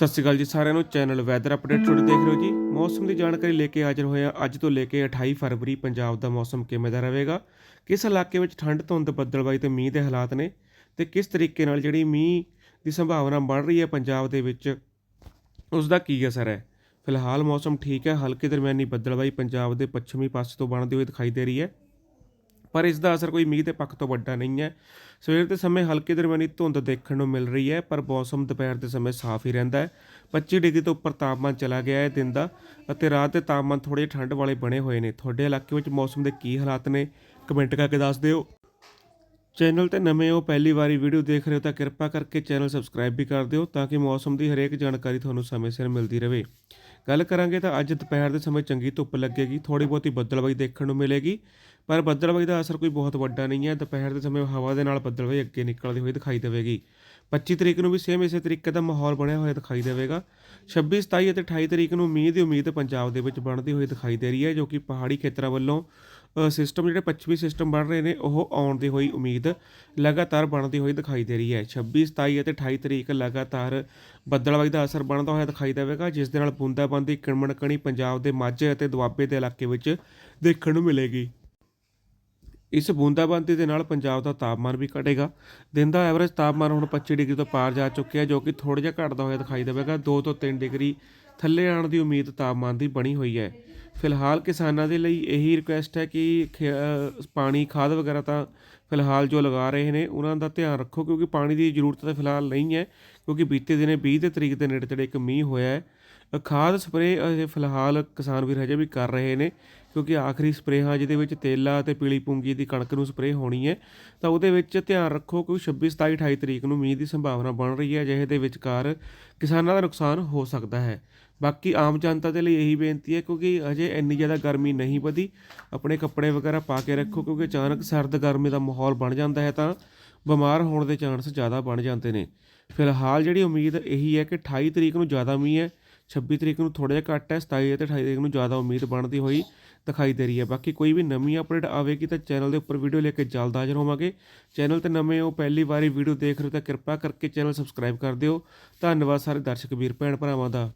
ਸਤਿ ਸ਼੍ਰੀ ਅਕਾਲ ਜੀ ਸਾਰਿਆਂ ਨੂੰ, ਚੈਨਲ ਵੈਦਰ ਅਪਡੇਟ ਤੁਹਾਡੇ ਦੇਖ ਰਹੇ ਹੋ ਜੀ। ਮੌਸਮ ਦੀ ਜਾਣਕਾਰੀ ਲੈ ਕੇ ਹਾਜ਼ਰ ਹੋਏ ਹਾਂ ਅੱਜ ਤੋਂ ਲੈ ਕੇ 28 ਫਰਵਰੀ ਪੰਜਾਬ ਦਾ ਮੌਸਮ ਕਿਵੇਂ ਦਾ ਰਹੇਗਾ? ਕਿਸ ਇਲਾਕੇ ਵਿੱਚ ਠੰਡ, ਧੁੰਦ, ਬੱਦਲਬਾਈ ਤੇ ਮੀਂਹ ਦੇ ਹਾਲਾਤ ਨੇ ਤੇ ਕਿਸ ਤਰੀਕੇ ਨਾਲ ਜਿਹੜੀ ਮੀਂਹ ਦੀ ਸੰਭਾਵਨਾ ਬਣ ਰਹੀ ਹੈ ਪੰਜਾਬ ਦੇ ਵਿੱਚ ਉਸ ਦਾ ਕੀ ਅਸਰ ਹੈ? ਫਿਲਹਾਲ ਮੌਸਮ ਠੀਕ ਹੈ, ਹਲਕੇ ਦਰਮਿਆਨੀ ਬੱਦਲਬਾਈ ਪੰਜਾਬ ਦੇ ਪੱਛਮੀ ਪਾਸੇ ਤੋਂ ਬਣਦੀ ਹੋਈ ਦਿਖਾਈ ਦੇ ਰਹੀ ਹੈ। ਪਰ ਇਸ ਦਾ ਅਸਰ ਕੋਈ ਮੀਂਹ ਦੇ ਪੱਖ ਤੋਂ ਵੱਡਾ ਨਹੀਂ ਹੈ। ਸਵੇਰ ਦੇ ਸਮੇਂ ਹਲਕੀ ਦਰਮਿਆਨੀ ਧੁੰਦ ਦੇਖਣ ਨੂੰ ਮਿਲ ਰਹੀ ਹੈ, ਪਰ ਮੌਸਮ ਦੁਪਹਿਰ ਦੇ ਸਮੇਂ ਸਾਫ਼ ਹੀ ਰਹਿੰਦਾ ਹੈ। 25 ਡਿਗਰੀ ਤੋਂ ਉੱਪਰ ਤਾਪਮਾਨ ਚਲਾ ਗਿਆ ਹੈ ਦਿਨ ਦਾ ਅਤੇ ਰਾਤ ਦੇ ਤਾਪਮਾਨ ਥੋੜੇ ਠੰਡ ਵਾਲੇ ਬਣੇ ਹੋਏ ਨੇ। ਤੁਹਾਡੇ ਇਲਾਕੇ ਵਿੱਚ ਮੌਸਮ ਦੇ ਕੀ ਹਾਲਾਤ ਨੇ? ਕਮੈਂਟ ਕਰਕੇ ਦੱਸ ਦਿਓ। ਚੈਨਲ ਤੇ ਨਵੇਂ ਹੋ, ਪਹਿਲੀ ਵਾਰੀ ਵੀਡੀਓ ਦੇਖ ਰਹੇ ਹੋ ਤਾਂ ਕਿਰਪਾ ਕਰਕੇ ਚੈਨਲ ਸਬਸਕ੍ਰਾਈਬ ਵੀ ਕਰ ਦਿਓ ਤਾਂ ਕਿ ਮੌਸਮ ਦੀ ਹਰੇਕ ਜਾਣਕਾਰੀ ਤੁਹਾਨੂੰ ਸਮੇਂ ਸਿਰ ਮਿਲਦੀ ਰਹੇ। ਗੱਲ ਕਰਾਂਗੇ ਤਾਂ ਅੱਜ ਦੁਪਹਿਰ ਦੇ ਸਮੇਂ ਚੰਗੀ ਧੁੱਪ ਲੱਗੇਗੀ ਥੋੜੀ ਬਹੁਤੀ ਬੱਦਲਬਾਈ ਦੇਖਣ ਨੂੰ ਮਿਲੇਗੀ, ਪਰ ਬੱਦਲਬਾਈ ਦਾ ਅਸਰ ਕੋਈ ਬਹੁਤ ਵੱਡਾ ਨਹੀਂ ਹੈ। ਦੁਪਹਿਰ ਦੇ ਸਮੇਂ ਹਵਾ ਦੇ ਨਾਲ ਬੱਦਲਬਾਈ ਅੱਗੇ ਨਿਕਲਦੀ ਹੋਈ ਦਿਖਾਈ ਦੇਵੇਗੀ। 25 ਤਰੀਕ ਨੂੰ ਵੀ ਸੇਮ ਇਸੇ ਤਰੀਕੇ ਦਾ ਮਾਹੌਲ ਬਣਿਆ ਹੋਇਆ ਦਿਖਾਈ ਦੇਵੇਗਾ। 26 27 ਅਤੇ 28 ਤਰੀਕ ਨੂੰ ਮੀਂਹ ਦੀ ਉਮੀਦ ਪੰਜਾਬ ਦੇ ਵਿੱਚ ਬਣਦੀ ਹੋਈ ਦਿਖਾਈ ਦੇ ਰਹੀ ਹੈ, ਜੋ ਕਿ ਪਹਾੜੀ ਖੇਤਰਾਂ ਵੱਲੋਂ ਸਿਸਟਮ ਜਿਹੜੇ ਪੱਛਮੀ ਸਿਸਟਮ ਬਣ ਰਹੇ ਨੇ, ਉਹ ਆਉਣ ਦੀ ਹੋਈ ਉਮੀਦ ਲਗਾਤਾਰ ਬਣਦੀ ਹੋਈ ਦਿਖਾਈ ਦੇ ਰਹੀ ਹੈ। 26 27 ਅਤੇ 28 ਤਰੀਕ ਲਗਾਤਾਰ ਬੱਦਲਬਾਈ ਦਾ ਅਸਰ ਬਣਦਾ ਹੋਇਆ ਦਿਖਾਈ ਦੇਵੇਗਾ, ਜਿਸ ਦੇ ਨਾਲ ਬੂੰਦਾਬਾਂਦੀ ਕਿਣਮਣਕਣੀ ਪੰਜਾਬ ਦੇ ਮਾਝੇ ਅਤੇ ਦੁਆਬੇ ਦੇ ਇਲਾਕੇ ਵਿੱਚ ਦੇਖਣ ਨੂੰ ਮਿਲੇਗੀ। ਇਸ ਬੂੰਦਾਬਾਂਦੀ ਦੇ ਨਾਲ ਪੰਜਾਬ ਦਾ ਤਾਪਮਾਨ ਵੀ ਘਟੇਗਾ। ਦਿਨ ਦਾ ਐਵਰੇਜ ਤਾਪਮਾਨ ਹੁਣ 25 ਡਿਗਰੀ ਤੋਂ ਪਾਰ ਜਾ ਚੁੱਕਿਆ, ਜੋ ਕਿ ਥੋੜਾ ਜਿਹਾ ਘਟਦਾ ਹੋਇਆ ਦਿਖਾਈ ਦੇਵੇਗਾ। 2 ਤੋਂ 3 ਡਿਗਰੀ ਥੱਲੇ ਆਉਣ ਦੀ ਉਮੀਦ ਤਾਪਮਾਨ ਦੀ ਬਣੀ ਹੋਈ ਹੈ। ਫਿਲਹਾਲ ਕਿਸਾਨਾਂ ਦੇ ਲਈ ਇਹੀ ਰਿਕੁਐਸਟ ਹੈ ਕਿ ਖੇ- ਪਾਣੀ, ਖਾਦ ਵਗੈਰਾ ਤਾਂ ਫਿਲਹਾਲ ਜੋ ਲਗਾ ਰਹੇ ਨੇ, ਉਹਨਾਂ ਦਾ ਧਿਆਨ ਰੱਖੋ ਕਿਉਂਕਿ ਪਾਣੀ ਦੀ ਜ਼ਰੂਰਤ ਤਾਂ ਫਿਲਹਾਲ ਨਹੀਂ ਹੈ ਕਿਉਂਕਿ ਬੀਤੇ ਦਿਨੇ 20 ਦੇ ਤਰੀਕ ਦੇ ਨੇੜੇ ਤੇੜੇ ਇੱਕ ਮੀਂਹ ਹੋਇਆ ਹੈ। ਖਾਦ ਸਪਰੇਅ ਅਜੇ ਫਿਲਹਾਲ ਕਿਸਾਨ ਵੀਰ ਹਜੇ ਵੀ ਕਰ ਰਹੇ ਨੇ ਕਿਉਂਕਿ ਆਖਰੀ ਸਪਰੇਅ ਹਾਂ ਜਿਹਦੇ ਵਿੱਚ ਤੇਲਾ ਤੇ ਪੀਲੀ ਪੂੰਗੀ ਦੀ ਕਣਕ ਨੂੰ ਸਪਰੇਅ ਹੋਣੀ ਹੈ, ਤਾਂ ਉਹਦੇ ਵਿੱਚ ਧਿਆਨ ਰੱਖੋ ਕਿ 26 27 28 ਤਰੀਕ ਨੂੰ ਮੀਂਹ ਦੀ ਸੰਭਾਵਨਾ ਬਣ ਰਹੀ ਹੈ। ਜਿਹੇ ਦੇ ਵਿਚਕਾਰ ਕਿਸਾਨਾਂ ਦਾ ਨੁਕਸਾਨ ਹੋ ਸਕਦਾ ਹੈ। ਬਾਕੀ ਆਮ ਜਨਤਾ ਦੇ ਲਈ ਇਹੀ ਬੇਨਤੀ ਹੈ ਕਿਉਂਕਿ ਅਜੇ ਇੰਨੀ ਜ਼ਿਆਦਾ ਗਰਮੀ ਨਹੀਂ ਵਧੀ। ਆਪਣੇ ਕੱਪੜੇ ਵਗੈਰਾ ਪਾ ਕੇ ਰੱਖੋ ਕਿਉਂਕਿ ਅਚਾਨਕ ਸਰਦ ਗਰਮੀ ਦਾ ਮਾਹੌਲ ਬਣ ਜਾਂਦਾ ਹੈ ਤਾਂ ਬਿਮਾਰ ਹੋਣ ਦੇ ਚਾਂਸ ਜ਼ਿਆਦਾ ਬਣ ਜਾਂਦੇ ਨੇ। ਫਿਲਹਾਲ ਜਿਹੜੀ ਉਮੀਦ ਇਹੀ ਹੈ ਕਿ 28 ਤਰੀਕ ਨੂੰ ਜ਼ਿਆਦਾ ਮੀਂਹ ਹੈ 26 ਤਰੀਕ ਨੂੰ ਥੋੜਾ ਜਿਹਾ ਘੱਟ ਹੈ 27 ਅਤੇ 28 ਤਰੀਕ ਨੂੰ ਜ਼ਿਆਦਾ ਉਮੀਦ ਬਣਦੀ ਹੋਈ ਦਿਖਾਈ ਦੇ ਰਹੀ ਹੈ। ਬਾਕੀ ਕੋਈ ਵੀ ਨਵੀਂ ਅਪਡੇਟ ਆਵੇਗੀ ਤਾਂ ਚੈਨਲ ਦੇ ਉੱਪਰ ਵੀਡੀਓ ਲੈ ਕੇ ਜਲਦ ਹਾਜ਼ਰ ਹੋਵਾਂਗੇ। ਚੈਨਲ ਤੇ ਨਵੇਂ ਹੋ, ਪਹਿਲੀ ਵਾਰੀ ਵੀਡੀਓ ਦੇਖ ਰਹੇ ਹੋ ਤਾਂ ਕਿਰਪਾ ਕਰਕੇ ਚੈਨਲ ਸਬਸਕ੍ਰਾਈਬ ਕਰ ਦਿਓ। ਧੰਨਵਾਦ ਸਾਰੇ ਦਰਸ਼ਕ ਵੀਰ, ਭੈਣ ਭਰਾਵਾਂ ਦਾ।